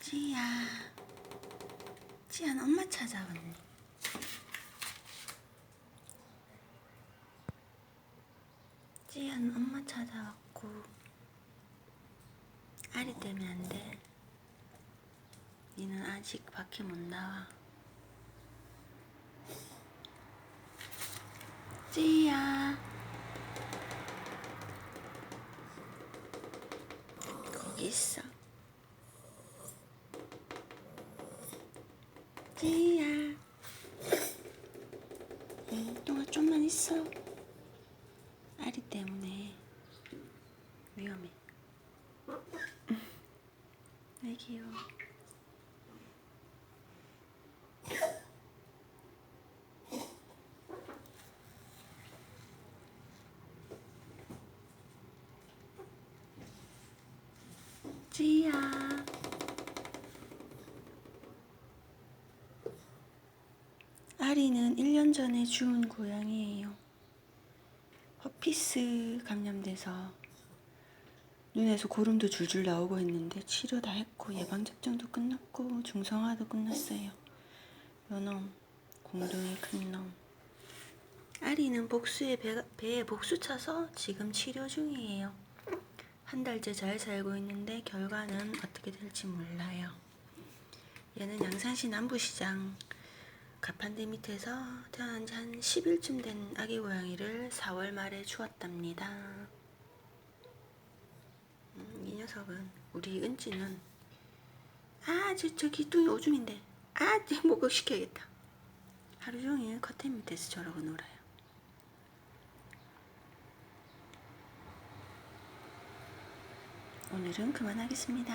찌야. 찌야는 엄마 찾아왔네. 찌야는 엄마 찾아왔고. 아리 때문에 안 돼. 니는 아직 밖에 못 나와. 찌야. 거기 있어. 찌야. 응, 동아 좀만 있어. 아리 때문에 위험해. 내 귀여워. 찌야. 아리는 1년 전에 죽은 고양이에요. 허피스 감염돼서 눈에서 고름도 줄줄 나오고 했는데 치료 다 했고 예방접종도 끝났고 중성화도 끝났어요. 요놈 공동의 큰 놈. 아리는 복수에 배, 배에 복수 차서 지금 치료 중이에요. 한 달째 잘 살고 있는데 결과는 어떻게 될지 몰라요. 얘는 양산시 남부시장 가판대 밑에서 태어난 지 한 10일쯤 된 아기 고양이를 4월 말에 주었답니다. 음, 이 녀석은 우리 은지는 아, 저, 저기 뚱이 오줌인데 아, 쟤 목욕시켜야겠다. 하루 종일 커튼 밑에서 저러고 놀아요. 오늘은 그만하겠습니다.